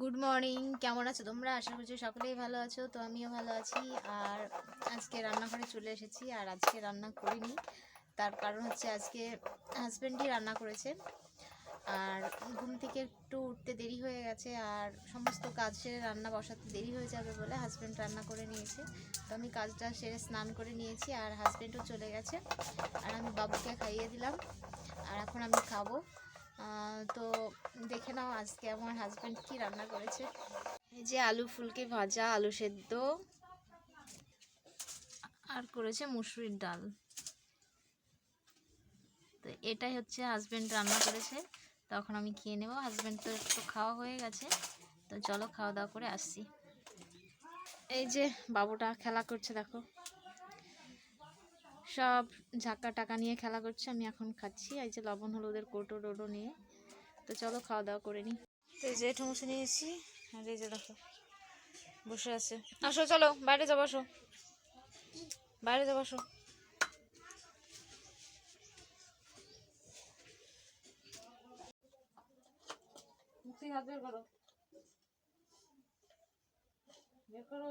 Good morning কেমন আছো তোমরা? আশা করছি সকলেই ভালো আছো, তো আমিও ভালো আছি। আর আজকে রান্নাঘরে চলে এসেছি, আর আজকে রান্না করিনি। তার কারণ হচ্ছে আজকে হাজব্যান্ডই রান্না করেছে। আর ঘুম থেকে একটু উঠতে দেরি হয়ে গেছে, আর সমস্ত কাজ সেরে রান্না বসাতে দেরি হয়ে যাবে বলে হাজব্যান্ড রান্না করে নিয়েছে। তো আমি কাজটা সেরে স্নান করে নিয়েছি, আর হাজব্যান্ডও চলে গেছে। আর আমি বাবুকে খাইয়ে দিলাম, আর এখন আমি খাব। তো দেখে নাও আজকে আমার হাজব্যান্ড কি রান্না করেছে। এই যে আলু ফুলকে ভাজা আলু সেদ্ধ আর করেছে মুসুরির ডাল। তো এটাই হচ্ছে হাজব্যান্ড রান্না করেছে। তখন আমি খেয়ে নেব। হাজব্যান্ড তো একটু খাওয়া হয়ে গেছে। তো চলো খাওয়া দাওয়া করে আসছি। এই যে বাবুটা খেলা করছে দেখো। সব ঝাঁকা টাকা নিয়ে খেলা করছে, আমি এখন খাচ্ছি। এই যে লবণ, হলুদের কোটো টোটো নিয়ে। তো চলো খাওয়া দাওয়া করে নিই। তো এই যে ঠুমসে নিয়েছি আর এই যে দেখো, বসে আছে। আসো, চলো, বাইরে যাব, আসো। বাইরে যাব, আসো। হাত বের করো। বের করো।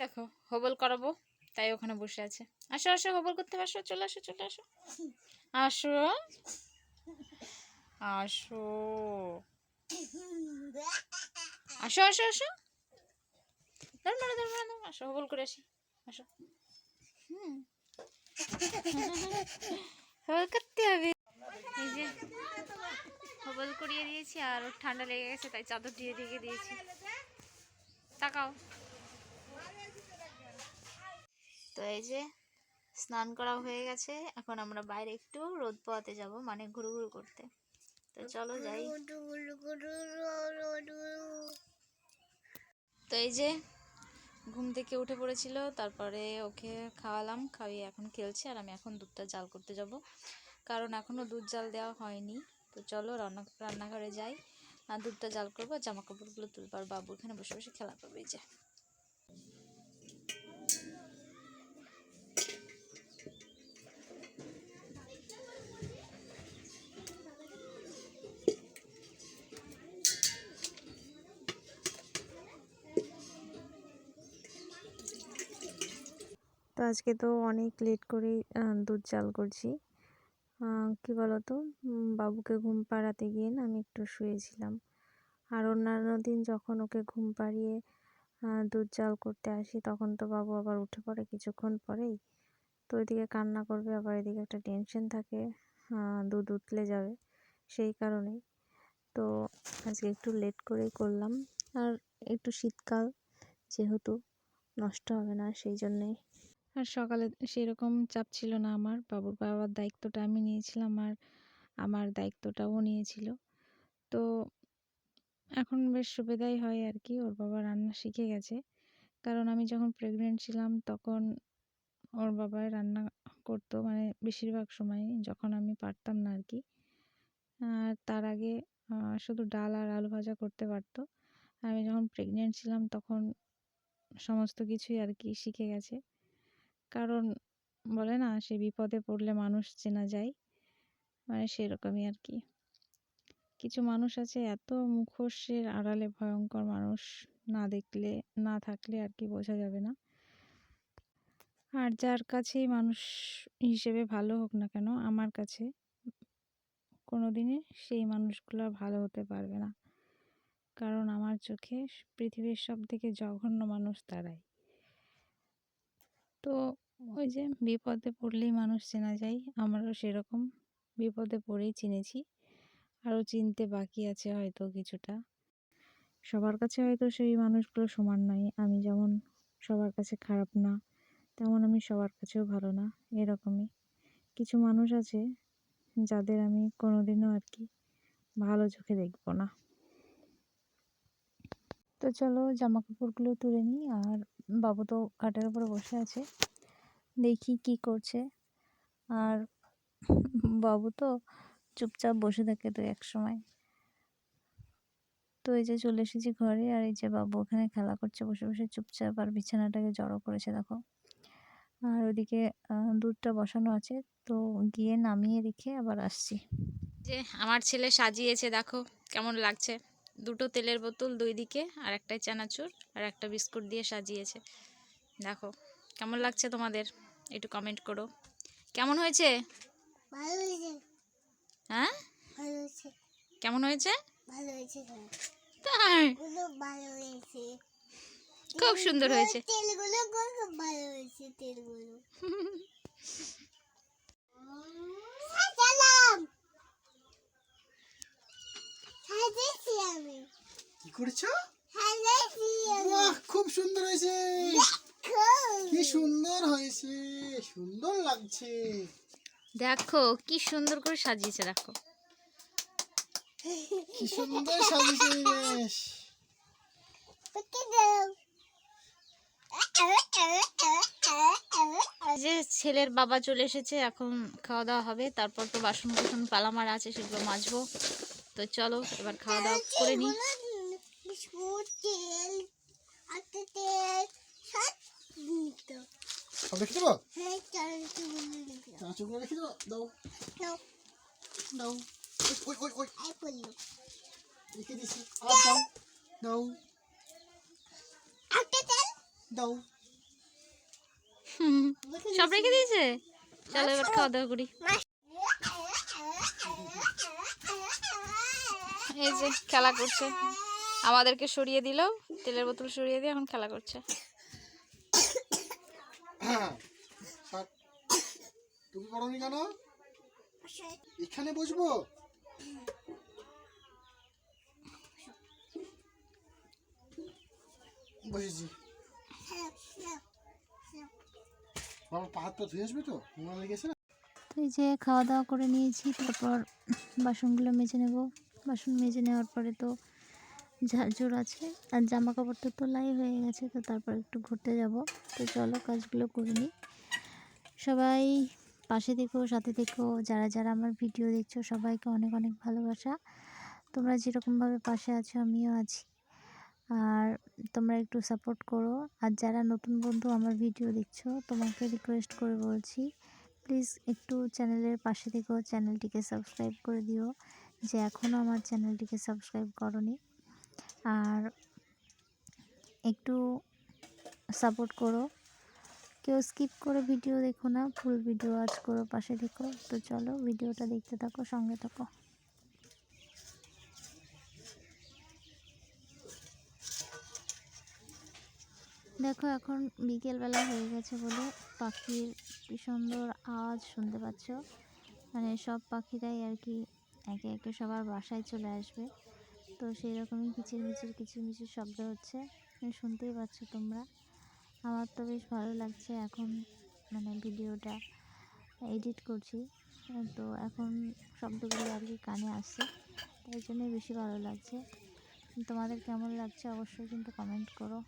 দেখো, হবল করাবো, তাই ওখানে বসে আছে। আসো আসো, হবল করতে আসো চলে আসো চলে আসো। আসো আসো। আসো আসো আসো। দাঁড় মারো দাঁড় মারো আসো, হবল করে আসি। আসো। হুম। করতে হবে। এই যে করিয়ে দিয়েছি আর ঠান্ডা লেগে গেছে, তাই চাদর দিয়ে রেখে দিয়েছি। তাকাও। তো এই যে স্নান করা হয়ে গেছে, এখন আমরা বাইরে একটু রোদ পোয়াতে যাব মানে ঘুরু ঘুরু করতে। তো চলো যাই। তো এই যে ঘুম থেকে উঠে পড়েছিল, তারপরে ওকে খাওয়ালাম খাওয়িয়ে এখন খেলছে আর আমি এখন দুধটা জাল করতে যাব। কারণ এখনও দুধ জাল দেওয়া হয়নি। তো চলো রান্না, রান্নাঘরে যাই। আর দুধটা জাল করব জামা কাপড়গুলো তুলবো আর বাবু এখানে বসে বসে খেলা করবে যে। তো আজকে তো অনেক লেট আহ, দুধ চাল করছি। কি বলতো? বাবুকে ঘুম পাড়াতে গিয়ে না আমি একটু শুয়েছিলাম। আর অন্যান্য দিন যখন ওকে ঘুম পাড়িয়ে দুধ চাল করতে আসি তখন তো বাবু আবার উঠে পড়ে কিছুক্ষণ পরেই। তো ওইদিকে কান্না করবে আবার এদিকে একটা টেনশন থাকে দুধ উতলে যাবে সেই কারণেই। তো আজকে একটু লেট করেই করলাম। আর একটু শীতকাল যেহেতু নষ্ট হবে না সেই জন্যেই আর সকালে সেরকম চাপ ছিল না আমার। বাবুর বাবার দায়িত্বটা আমি নিয়েছিলাম আর আমার দায়িত্বটাও নিয়েছিল। তো এখন বেশ সুবিধাই হয় আর কি, ওর বাবা রান্না শিখে গেছে। কারণ আমি যখন প্রেগনেন্ট ছিলাম তখন ওর বাবাই রান্না করতো মানে বেশিরভাগ সময় যখন আমি পারতাম না আর কি। আর তার আগে শুধু ডাল আর আলু ভাজা করতে পারতো। আমি যখন প্রেগনেন্ট ছিলাম তখন সমস্ত কিছুই আর কি শিখে গেছে। কারণ বলে না, সে বিপদে পড়লে মানুষ চেনা যায়। মানে সেরকমই আর কি। কিছু মানুষ আছে এত মুখোশের আড়ালে ভয়ঙ্কর মানুষ না দেখলে, না থাকলে আর কি বোঝা যাবে না। আর যার কাছেই মানুষ হিসেবে ভালো হোক না কেন, আমার কাছে কোনো দিনে সেই মানুষগুলো ভালো হতে পারবে না। কারণ আমার চোখে পৃথিবীর সব থেকে জঘন্য মানুষ তারাই। তো ওই যে বিপদে পড়লেই মানুষ চেনা যায়। আমারও সেরকম বিপদে পড়েই চিনেছি। আরও চিনতে বাকি আছে হয়তো কিছুটা। সবার কাছে হয়তো সেই মানুষগুলো সমান নয়। আমি যেমন সবার কাছে খারাপ না, তেমন আমি সবার কাছেও ভালো না, এরকমই। কিছু মানুষ আছে যাদের আমি কোনোদিনও আর কি ভালো চোখে দেখব না। তো চলো জামা কাপড়গুলো তুলে নিই। আর বাবু তো খাটের উপরে বসে আছে। দেখি কি করছে। আর বাবু তো চুপচাপ বসে থাকে তো এক সময়। তো এই যে চলে এসেছি ঘরে আর এই যে বাবু ওখানে খেলা করছে, বসে বসে চুপচাপ আর বিছানাটাকে জড়ো করেছে, দেখো। আর ওদিকে দুধটা বসানো আছে, তো গিয়ে নামিয়ে রেখে আবার আসছি। যে আমার ছেলে সাজিয়েছে, দেখো কেমন লাগছে। দুটো তেলের বোতল দুই দিকে আর একটা চানাচুর আর একটা বিস্কুট দিয়ে সাজিয়েছে। দেখো কেমন লাগছে তোমাদের? একটু কমেন্ট করো। কেমন হয়েছে? ভালো হয়েছে। হ্যাঁ? ভালো হয়েছে। কেমন হয়েছে? ভালো হয়েছে তাই? গুলো ভালো হয়েছে। খুব সুন্দর হয়েছে। তেলগুলো খুব ভালো হয়েছে তেলগুলো। সাজালাম। সাজেছি আমি। কি করেছ? সাজেছি খুব সুন্দর হয়েছে। কি সুন্দর হয়েছে সুন্দর লাগছে। দেখো কি সুন্দর করে সাজিয়েছে দেখো। কি সুন্দর সাজিয়েছে বেশ। যে ছেলের বাবা চলে এসেছে এখন খাওয়া দাওয়া হবে। তারপর তো বাসন কুসন পালামার আছে সেগুলো মাজবো। তো চলো এবার খাওয়া দাওয়া করে নিই বিস্কুট তেল আটা তেল সব দিত সব রেখে দেবো? হ্যাঁ চারটি বলে দিত চাঁচুগুলো রেখে দেবো? দাও। দাও। ওই ওই ওই। রেখে দিছি আর দাও। দাও। দাও। সব রেখে দিয়েছে। চলো এবার খাওয়া দাওয়া করি। এই যে খেলা করছে। আমাদেরকে সরিয়ে দিল তেলের বোতল সরিয়ে দিয়ে এখন খেলা করছে। তুমি করনি কেন? এখানে বসবো? বসেছি। এই যে খাওয়া দাওয়া করে নিয়েছি, তারপর বাসনগুলো মেজে নেব। বাসন মেজে নেওয়ার পরে তো ঝাড়ঝুড় আছে, আর জামা কাপড় তো তোলাই হয়ে গেছে, তো তারপর একটু ঘুরতে যাব। তো চলো কাজগুলো করে নিই। সবাই পাশে থেকো, সাথে থেকো। যারা যারা আমার ভিডিও দেখছ, সবাইকে অনেক অনেক ভালোবাসা। তোমরা যেরকমভাবে পাশে আছো, আমিও আছি। আর তোমরা একটু সাপোর্ট করো। আর যারা নতুন বন্ধু আমার ভিডিও দেখছ, তোমাকে রিকোয়েস্ট করে বলছি প্লিজ একটু চ্যানেলের পাশে থেকো। চ্যানেলটিকে সাবস্ক্রাইব করে দিও। যে এখনও আমার চ্যানেলটিকে সাবস্ক্রাইব করনি আর একটু সাপোর্ট করো। কেউ স্কিপ করে ভিডিও দেখো না ফুল ভিডিও আজ করো, পাশে থেকো। তো চলো ভিডিওটা দেখতে থাকো, সঙ্গে থাকো। দেখো এখন বিকেলবেলা হয়ে গেছে বলে পাখির কি সুন্দর আওয়াজ শুনতে পাচ্ছ। মানে সব পাখিরাই আর কি একে একে সবার বাসায় চলে আসবে। তো সেই রকমই কিচির মিচির কিচির মিচির শব্দ হচ্ছে। শুনতেই পাচ্ছ তোমরা। আমার তো বেশ ভালো লাগছে এখন মানে ভিডিওটা এডিট করছি। তো এখন শব্দগুলো আর কি কানে আসছে, তাই জন্যই বেশি ভালো লাগছে। তোমাদের কেমন লাগছে অবশ্যই কিন্তু কমেন্ট করো।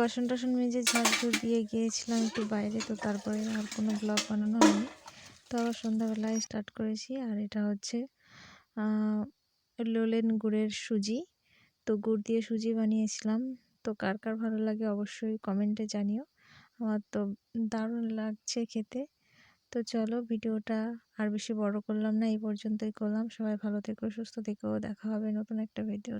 বাসন টাসন মেজে ঝাড়ঝুড় দিয়ে গিয়েছিলাম একটু বাইরে, তো তারপরে আর কোনো ব্লগ বানানো হয়নি। তো আবার সন্ধ্যাবেলায় স্টার্ট করেছি, আর এটা হচ্ছে লোলেন গুড়ের সুজি। তো গুড় দিয়ে সুজি বানিয়েছিলাম। তো কার কার ভালো লাগে অবশ্যই কমেন্টে জানিও। আমার তো দারুণ লাগছে খেতে। তো চলো ভিডিওটা আর বেশি বড় করলাম না, এই পর্যন্তই করলাম। সবাই ভালো থেকো, সুস্থ থেকো। দেখা হবে নতুন একটা ভিডিও